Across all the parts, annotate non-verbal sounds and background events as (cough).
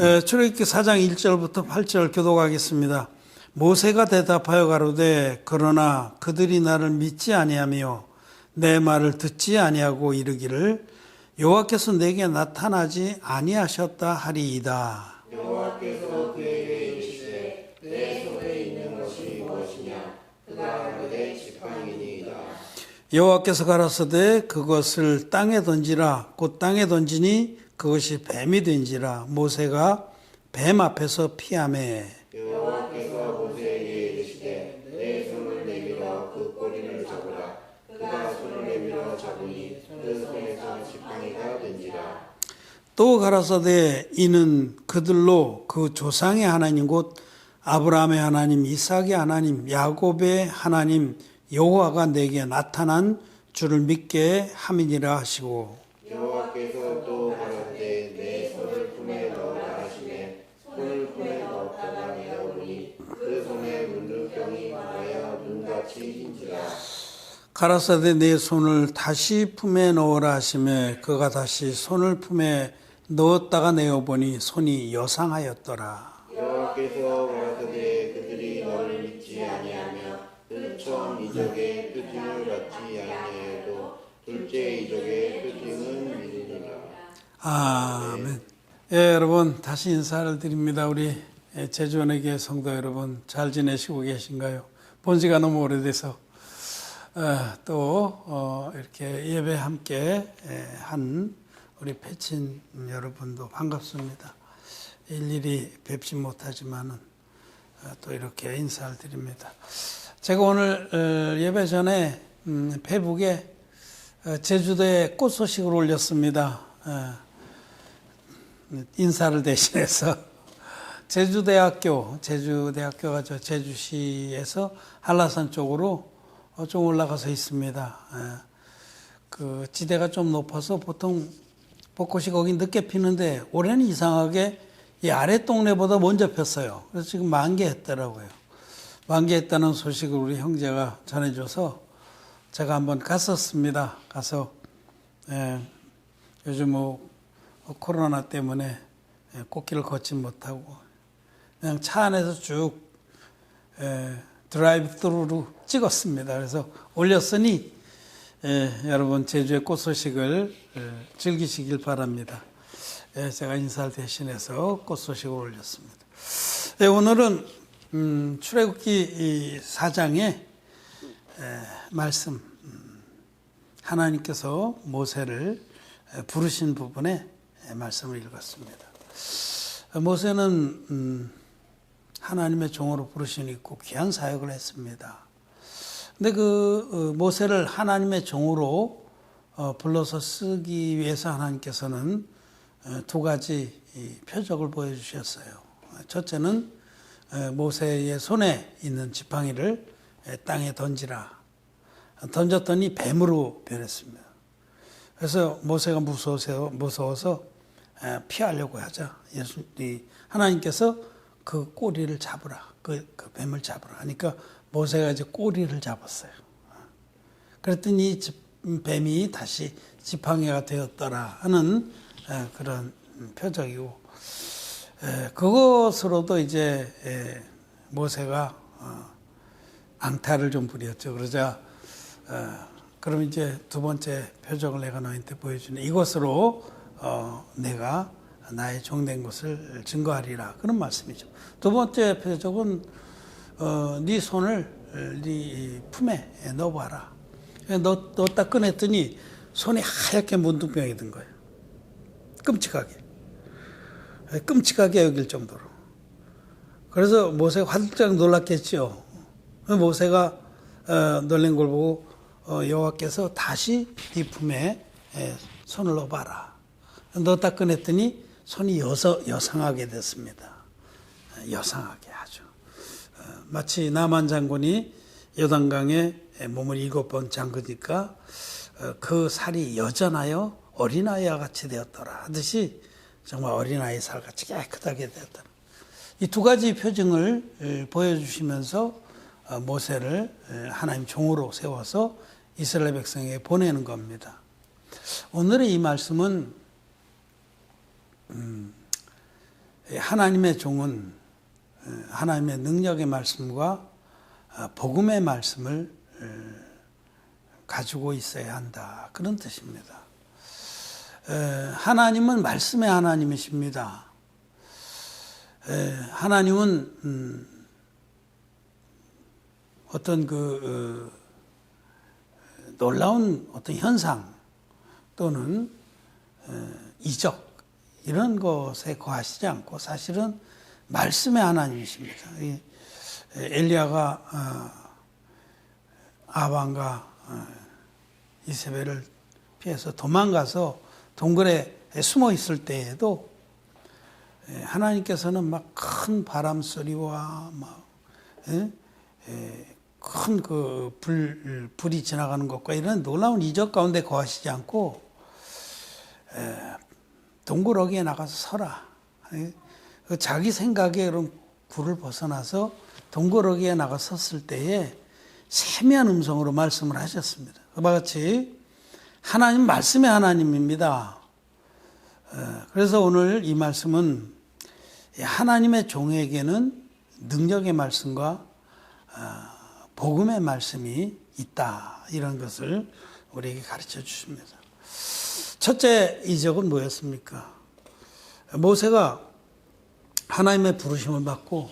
에, 출애굽기 4장 1절부터 8절 교독하겠습니다. 모세가 대답하여 가로되 그러나 그들이 나를 믿지 아니하며 내 말을 듣지 아니하고 이르기를 여호와께서 내게 나타나지 아니하셨다 하리이다. 여호와께서 그에게 이르시되 내 손에 있는 것이 무엇이냐 그가 그대 지팡이니이다 여호와께서 가라사대 그것을 땅에 던지라 곧 땅에 던지니 그것이 뱀이 된지라 모세가 뱀 앞에서 피하매 여호와께서 모세에게 이르시되 내 손을 내밀어 그 꼬리를 잡으라. 그가 손을 내밀어 잡으니 그 손에서 지팡이가 된지라. 또 가라사대 이는 그들로 그 조상의 하나님 곧 아브라함의 하나님 이삭의 하나님 야곱의 하나님 여호와가 내게 나타난 줄을 믿게 함이니라 하시고 가라사대 내 손을 다시 품에 넣으라 하시매 그가 다시 손을 품에 넣었다가 내어 보니 손이 여상하였더라. 여호와께서 가라사대 그들이 너를 믿지 아니하며 그 처음 이적의 표징을 받지 아니하여도 둘째 이적의 표징은 믿으리라 아멘. 예, 여러분 다시 인사를 드립니다. 우리 제주원에게 성도 여러분 잘 지내시고 계신가요? 본 지가 너무 오래돼서 어, 또 어, 이렇게 예배 함께 예, 한 우리 패친 여러분도 반갑습니다. 일일이 뵙지 못하지만은 어, 또 이렇게 인사를 드립니다. 제가 오늘 어, 예배 전에 음, 페북에 어, 제주도에 꽃 소식을 올렸습니다. 어, 인사를 대신해서 (laughs) 제주대학교, 제주대학교가 저 제주시에서 한라산 쪽으로 어, 좀 올라가서 있습니다. 예. 그 지대가 좀 높아서 보통 벚꽃이 거기 늦게 피는데 올해는 이상하게 이 아래 동네보다 먼저 폈어요. 그래서 지금 만개했더라고요. 만개했다는 소식을 우리 형제가 전해줘서 제가 한번 갔었습니다. 가서 예, 요즘 뭐 코로나 때문에 예, 꽃길을 걷지 못하고 그냥 차 안에서 쭉 예, 드라이브 스루로 찍었습니다. 그래서 올렸으니 예, 여러분 제주의 꽃 소식을 예, 즐기시길 바랍니다. 예, 제가 인사를 대신해서 꽃 소식을 올렸습니다. 예, 오늘은 음, 출애굽기 4장의 말씀 음, 하나님께서 모세를 에, 부르신 부분에 에, 말씀을 읽었습니다. 모세는 음, 하나님의 종으로 부르신 있고 귀한 사역을 했습니다. 근데 그 어, 모세를 하나님의 종으로 어, 불러서 쓰기 위해서 하나님께서는 어, 두 가지 이 표적을 보여주셨어요. 첫째는 에, 모세의 손에 있는 지팡이를 에, 땅에 던지라. 던졌더니 뱀으로 변했습니다. 그래서 모세가 무서워서, 피하려고 하자. 예수, 이 하나님께서 그 꼬리를 잡으라. 그, 그 뱀을 잡으라. 하니까 모세가 이제 꼬리를 잡았어요. 그랬더니 뱀이 다시 지팡이가 되었더라 하는 에, 그런 표적이고, 에, 그것으로도 이제 에, 모세가 어, 앙탈을 좀 부렸죠. 그러자 어, 그럼 이제 두 번째 표적을 내가 너희한테 보여주네. 이것으로 어, 내가 나의 종된 것을 증거하리라. 그런 말씀이죠. 두 번째 표적은 어, 네 손을 네 품에 넣어봐라. 넣, 넣었다 꺼냈더니 손이 하얗게 문둥병이 든 거예요. 끔찍하게. 끔찍하게 여길 정도로. 그래서 모세가 활짝 놀랐겠죠. 모세가 어, 놀란 걸 보고 어, 여호와께서 다시 네 품에 에, 손을 넣어봐라. 넣었다 꺼냈더니 손이 여서, 여상하게 됐습니다. 어, 여상하게 아주. 어, 마치 나만 장군이 요단강에 몸을 일곱 번 잠그니까 어, 그 살이 여전하여 어린아이와 같이 되었더라 하듯이 정말 어린아이 살같이 깨끗하게 되었더라. 이두 가지 표징을 에, 보여주시면서 어, 모세를 에, 하나님 종으로 세워서 이스라엘 백성에게 보내는 겁니다. 오늘의 이 말씀은 음, 하나님의 종은 어, 하나님의 능력의 말씀과 어, 복음의 말씀을 어, 가지고 있어야 한다. 그런 뜻입니다. 에, 하나님은 말씀의 하나님이십니다. 에, 하나님은 음, 어떤 그 어, 놀라운 어떤 현상 또는 어, 이적 이런 것에 거하시지 않고 사실은 말씀의 하나님이십니다. 이 엘리야가 어, 아방과 어, 이세벨을 피해서 도망가서 동굴에 숨어 있을 때에도 예, 하나님께서는 막 큰 바람 소리와 막큰그 불, 불이 지나가는 것과 이런 놀라운 이적 가운데 거하시지 않고 에, 동굴어기에 나가서 서라. 예, 그 자기 생각에 그런 굴을 벗어나서 동굴어기에 나가 섰을 때에 세미한 음성으로 말씀을 하셨습니다. 그와 같이 하나님 말씀의 하나님입니다. 어, 그래서 오늘 이 말씀은 하나님의 종에게는 능력의 말씀과 어, 복음의 말씀이 있다. 이런 것을 우리에게 가르쳐 주십니다. 첫째 이적은 뭐였습니까? 모세가 하나님의 부르심을 받고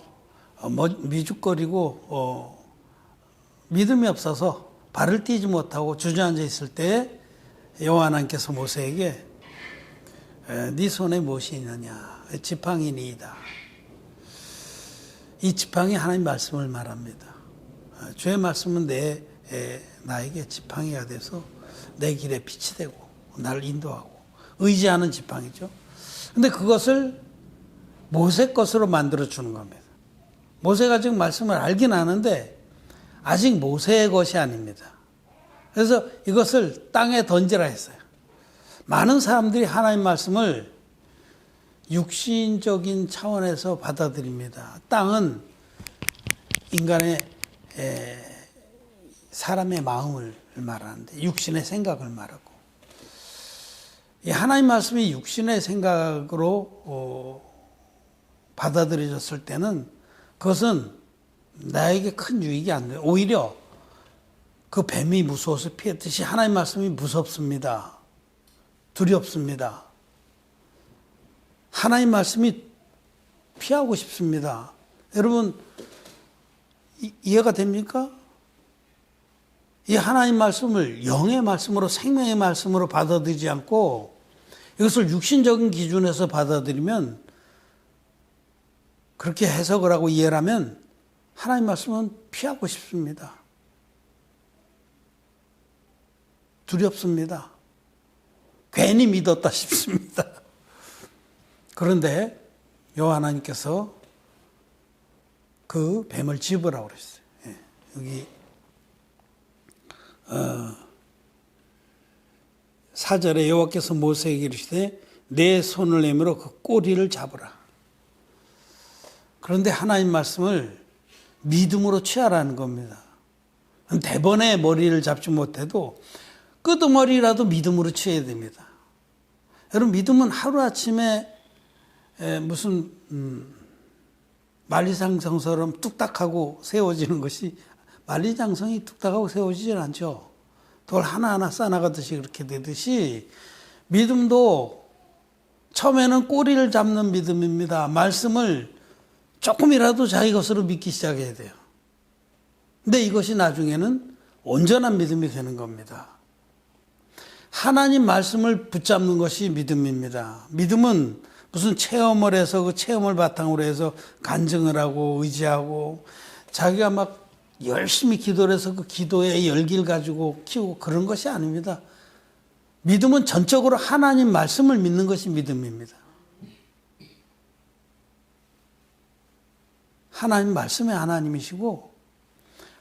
어, 뭐, 미죽거리고 어, 믿음이 없어서 발을 띄지 못하고 주저앉아 있을 때 여호와 하나님께서 모세에게 네 손에 무엇이 있느냐 지팡이니이다. 이 지팡이 하나님 말씀을 말합니다. 어, 주의 말씀은 내 나에게 지팡이가 돼서 내 길에 빛이 되고 나를 인도하고 의지하는 지팡이죠. 근데 그것을 모세 것으로 만들어 주는 겁니다. 모세가 지금 말씀을 알긴 아는데 아직 모세의 것이 아닙니다. 그래서 이것을 땅에 던지라 했어요. 많은 사람들이 하나님 말씀을 육신적인 차원에서 받아들입니다. 땅은 인간의 사람의 마음을 말하는데 육신의 생각을 말하고 이 하나님 말씀이 육신의 생각으로 어, 받아들여졌을 때는 그것은 나에게 큰 유익이 안 돼요. 오히려 그 뱀이 무서워서 피했듯이 하나님 말씀이 무섭습니다. 두렵습니다. 하나님 말씀이 피하고 싶습니다. 여러분, 이, 이해가 됩니까? 이 하나님 말씀을 영의 말씀으로 생명의 말씀으로 받아들이지 않고 이것을 육신적인 기준에서 받아들이면 그렇게 해석을 하고 이해를 하면 하나님 말씀은 피하고 싶습니다. 두렵습니다. 괜히 믿었다 싶습니다. (laughs) 그런데 여호와 하나님께서 그 뱀을 집으라고 그랬어요. 예, 여기 어, 사절에 여호와께서 모세에게 이르시되 내 손을 내밀어 그 꼬리를 잡으라. 그런데 하나님 말씀을 믿음으로 취하라는 겁니다. 대번에 머리를 잡지 못해도 끄드머리라도 믿음으로 취해야 됩니다. 여러분 믿음은 하루아침에 무슨 음, 만리장성처럼 뚝딱하고 세워지는 것이 만리장성이 뚝딱하고 세워지질 않죠. 돌 하나하나 쌓아가듯이 그렇게 되듯이 믿음도 처음에는 꼬리를 잡는 믿음입니다. 말씀을 조금이라도 자기 것으로 믿기 시작해야 돼요. 근데 이것이 나중에는 온전한 믿음이 되는 겁니다. 하나님 말씀을 붙잡는 것이 믿음입니다. 믿음은 무슨 체험을 해서 그 체험을 바탕으로 해서 간증을 하고 의지하고 자기가 막 열심히 기도를 해서 그 기도의 열기를 가지고 키우고 그런 것이 아닙니다. 믿음은 전적으로 하나님 말씀을 믿는 것이 믿음입니다. 하나님 말씀의 하나님이시고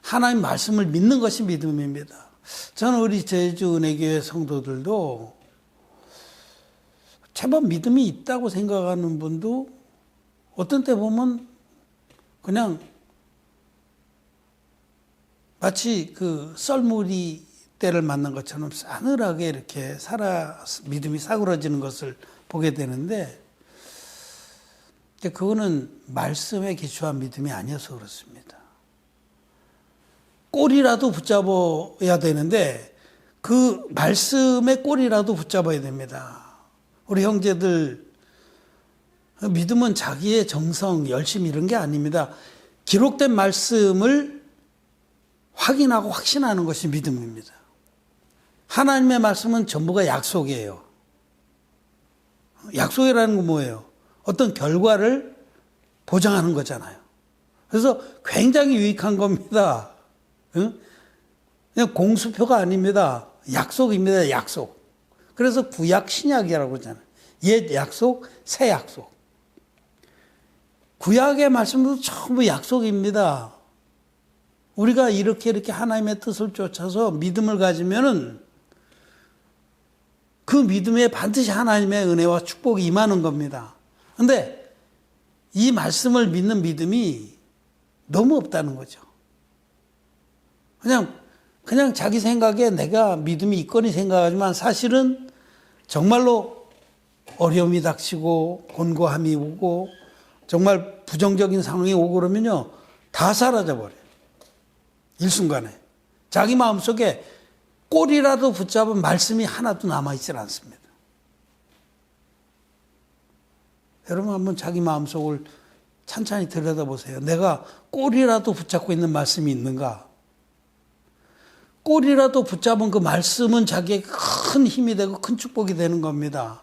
하나님 말씀을 믿는 것이 믿음입니다. 저는 우리 제주 은혜교회 성도들도 제법 믿음이 있다고 생각하는 분도 어떤 때 보면 그냥 마치 그 썰물이 때를 맞는 것처럼 싸늘하게 이렇게 살아 믿음이 사그러지는 것을 보게 되는데 근데 그거는 말씀에 기초한 믿음이 아니어서 그렇습니다. 꼬리라도 붙잡아야 되는데 그 말씀의 꼬리라도 붙잡아야 됩니다. 우리 형제들 믿음은 자기의 정성, 열심 이런 게 아닙니다. 기록된 말씀을 확인하고 확신하는 것이 믿음입니다. 하나님의 말씀은 전부가 약속이에요. 약속이라는 건 뭐예요? 어떤 결과를 보장하는 거잖아요. 그래서 굉장히 유익한 겁니다. 응? 그냥 공수표가 아닙니다. 약속입니다. 약속. 그래서 구약 신약이라고 그러잖아요. 옛 약속, 새 약속. 구약의 말씀도 전부 약속입니다. 우리가 이렇게 이렇게 하나님의 뜻을 쫓아서 믿음을 가지면은 그 믿음에 반드시 하나님의 은혜와 축복이 임하는 겁니다. 근데 이 말씀을 믿는 믿음이 너무 없다는 거죠. 그냥, 그냥 자기 생각에 내가 믿음이 있거니 생각하지만 사실은 정말로 어려움이 닥치고 곤고함이 오고 정말 부정적인 상황이 오고 그러면요. 다 사라져 버려요. 일순간에. 자기 마음속에 꼬리라도 붙잡은 말씀이 하나도 남아있질 않습니다. 여러분 한번 자기 마음속을 찬찬히 들여다보세요. 내가 꼬리라도 붙잡고 있는 말씀이 있는가? 꼬리라도 붙잡은 그 말씀은 자기에게 큰 힘이 되고 큰 축복이 되는 겁니다.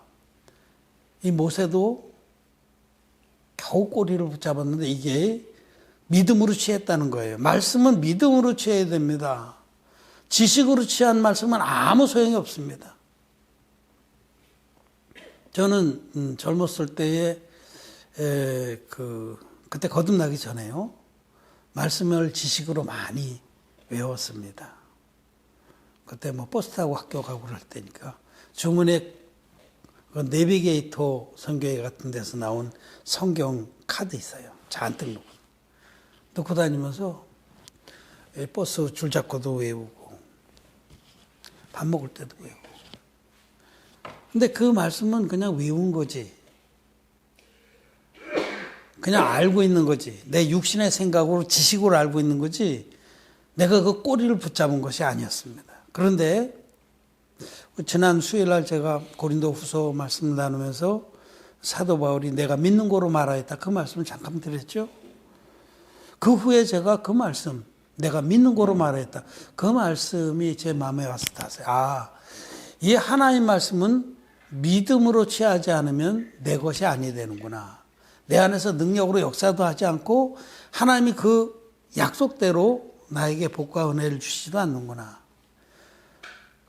이 모세도 겨우 꼬리를 붙잡았는데 이게 믿음으로 취했다는 거예요. 말씀은 믿음으로 취해야 됩니다. 지식으로 취한 말씀은 아무 소용이 없습니다. 저는 음, 젊었을 때에 에, 그 그때 거듭나기 전에요. 말씀을 지식으로 많이 외웠습니다. 그때 뭐 버스 타고 학교 가고 그럴 때니까 주문에 그 내비게이터 성교회 같은 데서 나온 성경 카드 있어요. 잔뜩 놓고. 놓고 다니면서 버스 줄 잡고도 외우고 밥 먹을 때도 외우고. 근데 그 말씀은 그냥 외운 거지. 그냥 알고 있는 거지. 내 육신의 생각으로 지식으로 알고 있는 거지. 내가 그 꼬리를 붙잡은 것이 아니었습니다. 그런데 지난 수요일 날 제가 고린도 후서 말씀 나누면서 사도 바울이 내가 믿는 거로 말하였다. 그 말씀을 잠깐 드렸죠. 그 후에 제가 그 말씀, 내가 믿는 거로 말했다. 그 말씀이 제 마음에 와서 닿았어요. 아, 이 하나님 말씀은 믿음으로 취하지 않으면 내 것이 아니 되는구나. 내 안에서 능력으로 역사도 하지 않고 하나님이 그 약속대로 나에게 복과 은혜를 주시지도 않는구나.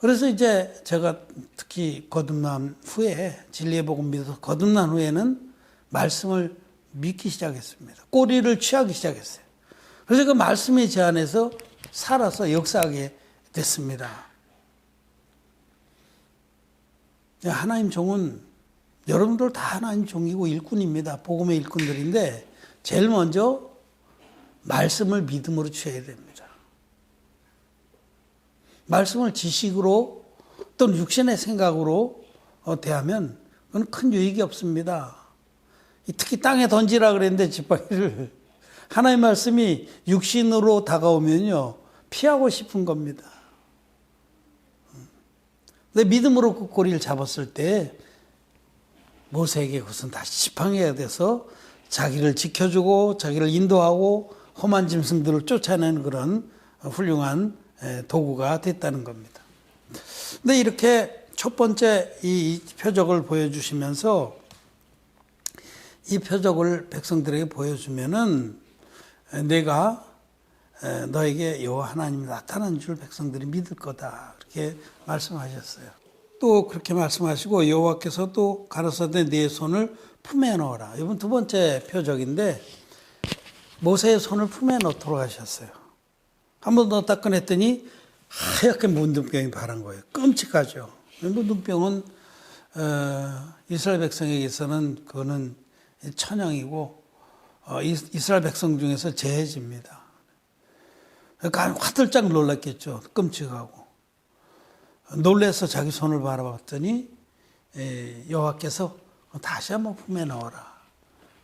그래서 이제 제가 특히 거듭난 후에 진리의 복음 믿어서 거듭난 후에는 말씀을 믿기 시작했습니다. 꼬리를 취하기 시작했어요. 그래서 그 말씀이 제 안에서 살아서 역사하게 됐습니다. 하나님 종은 여러분들 다 하나님 종이고 일꾼입니다. 복음의 일꾼들인데 제일 먼저 말씀을 믿음으로 취해야 됩니다. 말씀을 지식으로 또는 육신의 생각으로 어, 대하면 그건 큰 유익이 없습니다. 특히 땅에 던지라 그랬는데 (laughs) 지팡이를 하나의 말씀이 육신으로 다가오면요 피하고 싶은 겁니다. 근데 믿음으로 그 고리를 잡았을 때 모세에게 그것은 다시 지팡이가 돼서 자기를 지켜주고 자기를 인도하고 험한 짐승들을 쫓아내는 그런 훌륭한 도구가 됐다는 겁니다. 근데 이렇게 첫 번째 이 표적을 보여주시면서 이 표적을 백성들에게 보여주면은 내가 너에게 여호와 하나님이 나타난 줄 백성들이 믿을 거다 이렇게 말씀하셨어요. 또 그렇게 말씀하시고 여호와께서 또 가로사대 네 손을 품에 넣어라. 이번 두 번째 표적인데 모세의 손을 품에 넣도록 하셨어요. 한 번 넣었다 꺼냈더니 하얗게 문둥병이 바란 거예요. 끔찍하죠. 문둥병은 어, 이스라엘 백성에게서는 그거는 천형이고 어, 이스라엘 백성 중에서 제해집니다. 그러니까 화들짝 놀랐겠죠. 끔찍하고. 놀래서 자기 손을 바라봤더니 여호와께서 다시 한번 품에 넣어라.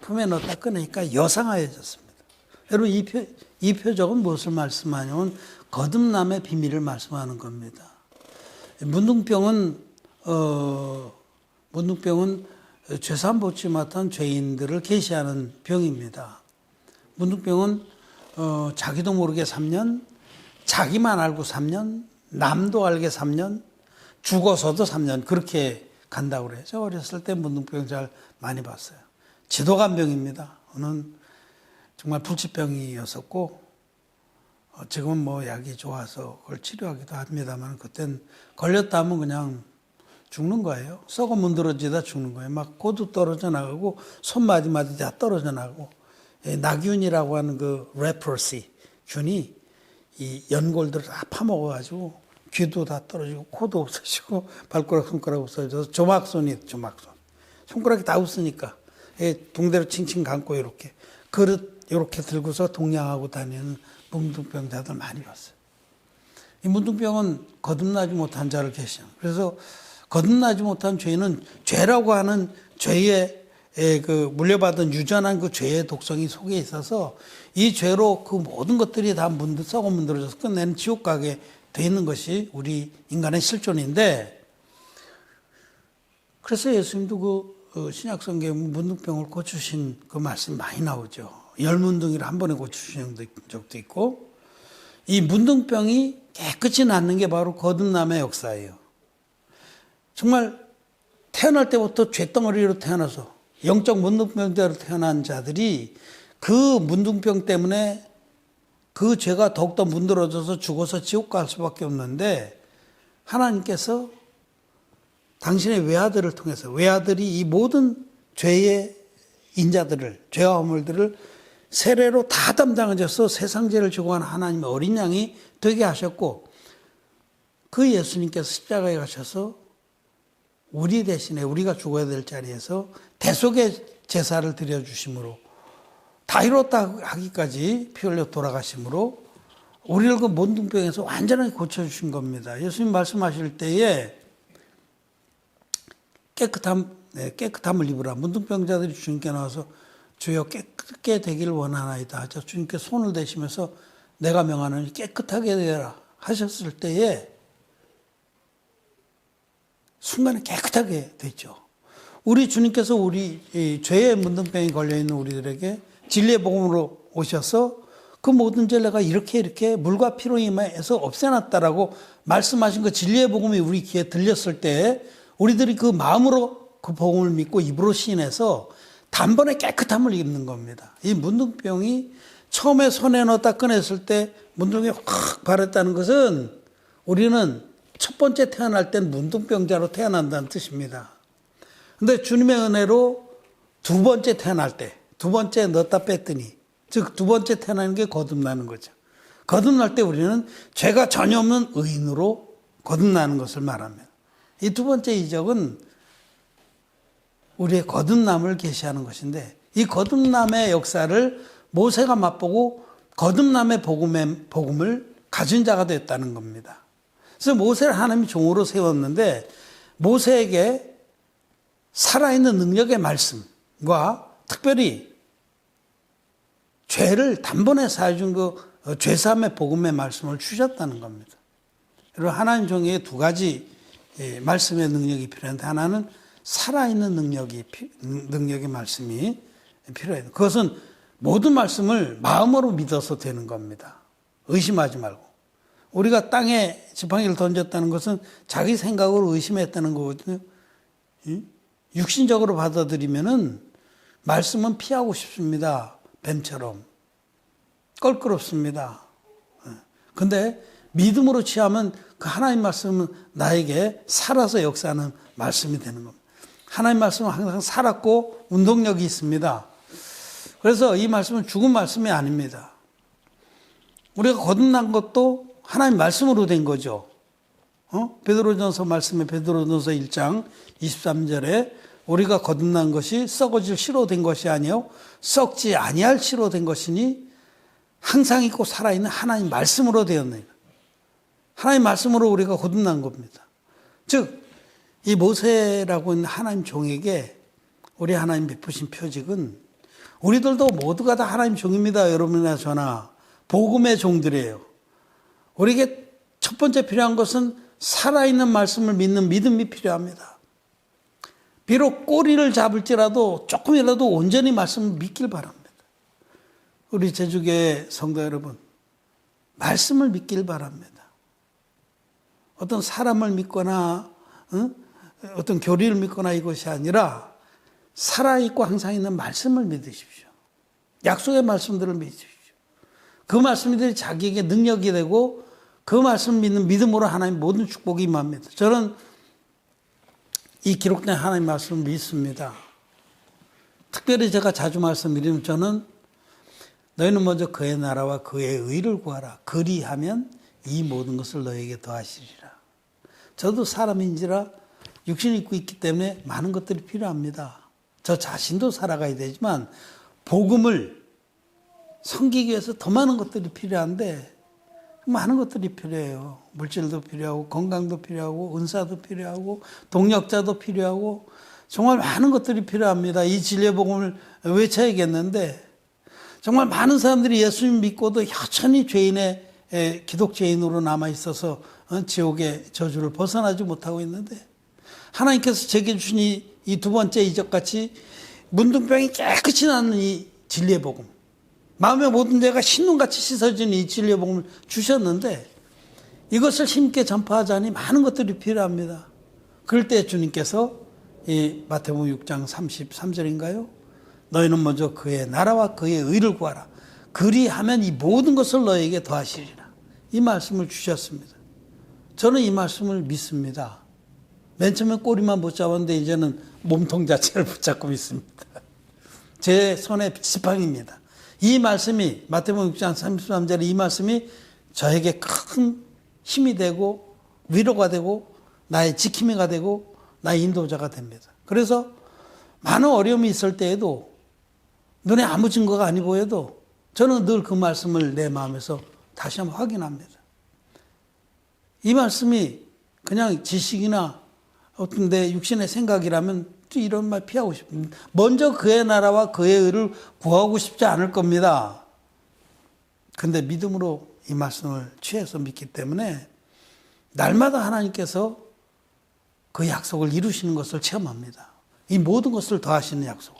품에 넣었다 꺼내니까 여상하여졌습니다. 여러분 이, 표, 이 표적은 무엇을 말씀하냐면 거듭남의 비밀을 말씀하는 겁니다. 문둥병은 어, 문둥병은 죄산 보지 못한 죄인들을 계시하는 병입니다. 문둥병은 어, 자기도 모르게 3년, 자기만 알고 3년, 남도 알게 3년, 죽어서도 3년 그렇게 간다고 그래요. 저 어렸을 때 문둥병 잘 많이 봤어요. 지도간병입니다. 저는 정말 불치병이었었고 어, 지금은 뭐 약이 좋아서 그걸 치료하기도 합니다만 그땐 걸렸다 하면 그냥 죽는 거예요. 썩어 문드러지다 죽는 거예요. 막 고도 떨어져 나가고 손마디 마디 다 떨어져 나가고 예, 나균이라고 하는 그 레프러시 균이 이 연골들을 다 파먹어가지고 귀도 다 떨어지고 코도 없어지고 (laughs) 발가락 손가락 없어져서 조막손이 조막손 손가락이 다 없으니까 예, 붕대로 칭칭 감고 이렇게 그릇 이렇게 들고서 동냥하고 다니는 문둥병자들 많이 봤어요. 이 문둥병은 거듭나지 못한 자를 계시는. 그래서 거듭나지 못한 죄는 죄라고 하는 죄의 에, 그 물려받은 유전한 그 죄의 독성이 속에 있어서 이 죄로 그 모든 것들이 다 문드 썩어 문드러져서 끝내는 지옥 가게 돼 있는 것이 우리 인간의 실존인데 그래서 예수님도 그 어, 신약성경에 문둥병을 고치신 그 말씀 많이 나오죠. 열문둥이를 한 번에 고치신 적도 있고 이 문둥병이 깨끗이 낫는 게 바로 거듭남의 역사예요. 정말 태어날 때부터 죄덩어리로 태어나서 영적 문둥병자로 태어난 자들이 그 문둥병 때문에 그 죄가 더욱더 문드러져서 죽어서 지옥 갈 수밖에 없는데 하나님께서 당신의 외아들을 통해서 외아들이 이 모든 죄의 인자들을 죄와 허물들을 세례로 다 담당하셔서 세상 죄를 지고 한 하나님의 어린 양이 되게 하셨고 그 예수님께서 십자가에 가셔서 우리 대신에 우리가 죽어야 될 자리에서 대속의 제사를 드려 주심으로 다 이뤘다 하기까지 피 흘려 돌아가심으로 우리를 그 몬둥병에서 완전하게 고쳐 주신 겁니다. 예수님 말씀하실 때에 깨끗함 네, 깨끗함을 입으라. 문둥병자들이 주님께 나와서 주여 깨끗게 되기를 원하나이다 주님께 손을 대시면서 내가 명하는 깨끗하게 되라 하셨을 때에 순간에 깨끗하게 됐죠. 우리 주님께서 우리 죄의 문둥병이 걸려 있는 우리들에게 진리의 복음으로 오셔서 그 모든 죄가 이렇게 이렇게 물과 피로 임해서 없애놨다라고 말씀하신 그 진리의 복음이 우리 귀에 들렸을 때 우리들이 그 마음으로 그 복음을 믿고 입으로 시인해서 단번에 깨끗함을 입는 겁니다. 이 문둥병이 처음에 손에 넣었다 꺼냈을 때 문둥이 확 바랬다는 것은 우리는 첫 번째 태어날 땐 문둥병자로 태어난다는 뜻입니다. 근데 주님의 은혜로 두 번째 태어날 때, 두 번째 넣었다 뺐더니, 즉 두 번째 태어나는 게 거듭나는 거죠. 거듭날 때 우리는 죄가 전혀 없는 의인으로 거듭나는 것을 말합니다. 이 두 번째 이적은 우리의 거듭남을 계시하는 것인데 이 거듭남의 역사를 모세가 맛보고 거듭남의 복음의, 복음을 가진 자가 됐다는 겁니다. 그래서 모세를 하나님이 종으로 세웠는데 모세에게 살아있는 능력의 말씀과 특별히 죄를 단번에 사해준 그 죄삼의 복음의 말씀을 주셨다는 겁니다. 여러분 하나님 종에 두 가지 말씀의 능력이 필요한데 하나는 살아있는 능력이 능력의 말씀이 필요해요. 그것은 모든 말씀을 마음으로 믿어서 되는 겁니다. 의심하지 말고. 우리가 땅에 지팡이를 던졌다는 것은 자기 생각으로 의심했다는 거거든요. 육신적으로 받아들이면은 말씀은 피하고 싶습니다. 뱀처럼. 껄끄럽습니다. 근데 믿음으로 취하면 그 하나님 말씀은 나에게 살아서 역사하는 말씀이 되는 겁니다. 하나님 말씀은 항상 살았고 운동력이 있습니다. 그래서 이 말씀은 죽은 말씀이 아닙니다. 우리가 거듭난 것도 하나님 말씀으로 된 거죠. 어? 베드로전서 말씀에 베드로전서 1장 23절에 우리가 거듭난 것이 썩어질 씨로 된 것이 아니요 썩지 아니할 씨로 된 것이니 항상 있고 살아있는 하나님 말씀으로 되었네. 하나님 말씀으로 우리가 거듭난 겁니다. 즉 이 모세라고 하는 하나님 종에게 우리 하나님 베푸신 표직은 우리들도 모두가 다 하나님 종입니다. 여러분이나 저나. 복음의 종들이에요. 우리에게 첫 번째 필요한 것은 살아있는 말씀을 믿는 믿음이 필요합니다. 비록 꼬리를 잡을지라도 조금이라도 온전히 말씀을 믿길 바랍니다. 우리 제주교회 성도 여러분, 말씀을 믿길 바랍니다. 어떤 사람을 믿거나 응? 어떤 교리를 믿거나 이것이 아니라 살아있고 항상 있는 말씀을 믿으십시오. 약속의 말씀들을 믿으십시오. 그 말씀들이 자기에게 능력이 되고 그 말씀 믿는 믿음으로 하나님 모든 축복이 임합니다. 저는 이 기록된 하나님 말씀을 믿습니다. 특별히 제가 자주 말씀드리면 저는 너희는 먼저 그의 나라와 그의 의를 구하라. 그리하면 이 모든 것을 너에게 더하시리라. 저도 사람인지라 육신이 입고 있기 때문에 많은 것들이 필요합니다. 저 자신도 살아가야 되지만 복음을 섬기기 위해서 더 많은 것들이 필요한데 많은 것들이 필요해요. 물질도 필요하고 건강도 필요하고 은사도 필요하고 동력자도 필요하고 정말 많은 것들이 필요합니다. 이 진리의 복음을 외쳐야겠는데 정말 많은 사람들이 예수님 믿고도 여전히 죄인의 에, 기독죄인으로 남아 있어서 어, 지옥의 저주를 벗어나지 못하고 있는데 하나님께서 제게 주신 이 두 번째 이적같이 문둥병이 깨끗이 나는 이 진리의 복음 마음의 모든 죄가 신눈같이 씻어지는 이 진리의 복음을 주셨는데 이것을 힘있게 전파하자니 많은 것들이 필요합니다. 그럴 때 주님께서 이 마태복음 6장 33절인가요? 너희는 먼저 그의 나라와 그의 의를 구하라. 그리하면 이 모든 것을 너에게 더하시리라. 이 말씀을 주셨습니다. 저는 이 말씀을 믿습니다. 맨 처음에 꼬리만 붙잡았는데 이제는 몸통 자체를 (laughs) 붙잡고 있습니다. 제 손에 지팡입니다. 이 말씀이 마태복음 6장 33절에 이 말씀이 저에게 큰 힘이 되고 위로가 되고 나의 지킴이가 되고 나의 인도자가 됩니다. 그래서 많은 어려움이 있을 때에도 눈에 아무 증거가 아니 보여도 저는 늘 그 말씀을 내 마음에서 다시 한번 확인합니다. 이 말씀이 그냥 지식이나 어떤 내 육신의 생각이라면 또 이런 말 피하고 싶습니다. 먼저 그의 나라와 그의 의를 구하고 싶지 않을 겁니다. 근데 믿음으로 이 말씀을 취해서 믿기 때문에 날마다 하나님께서 그 약속을 이루시는 것을 체험합니다. 이 모든 것을 더하시는 약속.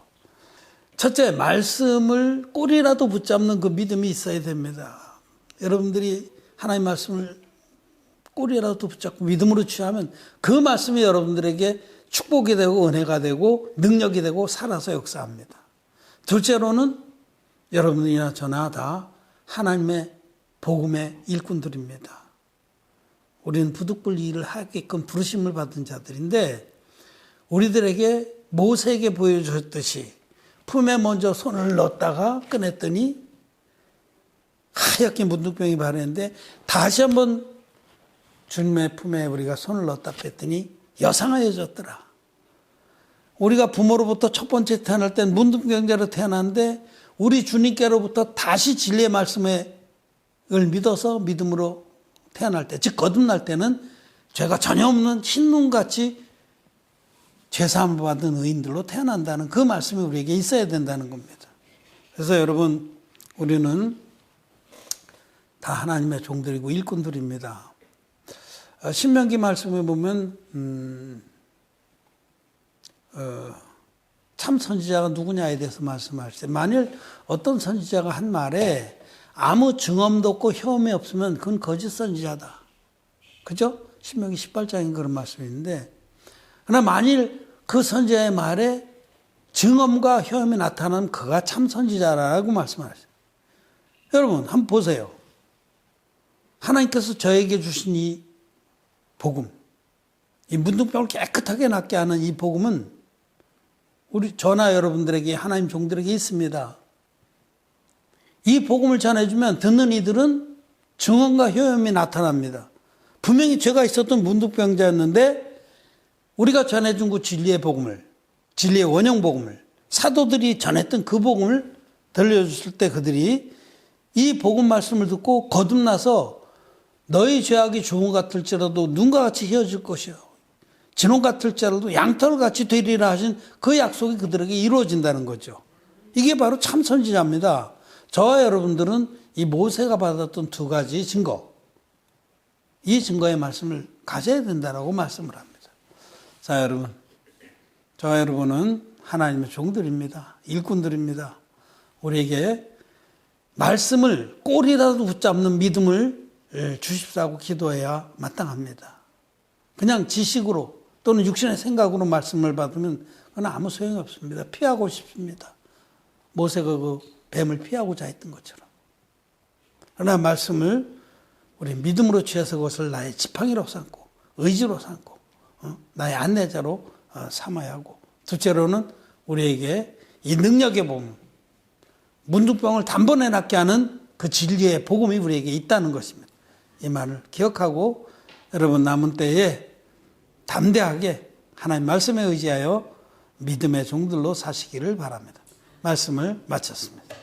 첫째, 말씀을 꼬리라도 붙잡는 그 믿음이 있어야 됩니다. 여러분들이 하나님 말씀을 꼬리라도 붙잡고 믿음으로 취하면 그 말씀이 여러분들에게 축복이 되고 은혜가 되고 능력이 되고 살아서 역사합니다. 둘째로는 여러분이나 저나 다 하나님의 복음의 일꾼들입니다. 우리는 부득불 일을 하게끔 부르심을 받은 자들인데 우리들에게 모세에게 보여줬듯이 품에 먼저 손을 넣었다가 꺼냈더니 하얗게 문둥병이 바르는데 다시 한번 주님의 품에 우리가 손을 넣었다 뺐더니 여상하여졌더라. 우리가 부모로부터 첫 번째 태어날 땐 문둥병자로 태어났는데 우리 주님께로부터 다시 진리의 말씀을 믿어서 믿음으로 태어날 때, 즉 거듭날 때는 죄가 전혀 없는 흰눈같이 죄사함 받은 의인들로 태어난다는 그 말씀이 우리에게 있어야 된다는 겁니다. 그래서 여러분 우리는 다 하나님의 종들이고 일꾼들입니다. 어, 신명기 말씀에 보면 음, 어, 참 선지자가 누구냐에 대해서 말씀하실 때 만일 어떤 선지자가 한 말에 아무 증언도 없고 혐의 없으면 그건 거짓 선지자다. 그죠? 신명기 18장에 그런 말씀이 있는데 그러나 만일 그 선지자의 말에 증언과 혐이 나타나면 그가 참 선지자라고 말씀하셨어요. 여러분 한번 보세요. 하나님께서 저에게 주신 이 복음, 이 문둥병을 깨끗하게 낫게 하는 이 복음은 우리 전하 여러분들에게 하나님 종들에게 있습니다. 이 복음을 전해주면 듣는 이들은 증언과 효염이 나타납니다. 분명히 죄가 있었던 문둥병자였는데 우리가 전해준 그 진리의 복음을, 진리의 원형 복음을, 사도들이 전했던 그 복음을 들려줬을 때 그들이 이 복음 말씀을 듣고 거듭나서 너희 죄악이 주홍 같을지라도 눈과 같이 헤어질 것이요. 진홍 같을지라도 양털 같이 되리라 하신 그 약속이 그들에게 이루어진다는 거죠. 이게 바로 참 선지자입니다. 저와 여러분들은 이 모세가 받았던 두 가지 증거, 이 증거의 말씀을 가져야 된다라고 말씀을 합니다. 자, 여러분. 저와 여러분은 하나님의 종들입니다. 일꾼들입니다. 우리에게 말씀을 꼬리라도 붙잡는 믿음을 예, 주십사고 기도해야 마땅합니다. 그냥 지식으로 또는 육신의 생각으로 말씀을 받으면 그건 아무 소용이 없습니다. 피하고 싶습니다. 모세가 그 뱀을 피하고 자 했던 것처럼. 그러나 말씀을 우리 믿음으로 취해서 그것을 나의 지팡이로 삼고 의지로 삼고 어? 나의 안내자로 어, 삼아야 하고 둘째로는 우리에게 이 능력의 복음 문둥병을 단번에 낫게 하는 그 진리의 복음이 우리에게 있다는 것입니다. 이 말을 기억하고 여러분 남은 때에 담대하게 하나님 말씀에 의지하여 믿음의 종들로 사시기를 바랍니다. 말씀을 마쳤습니다.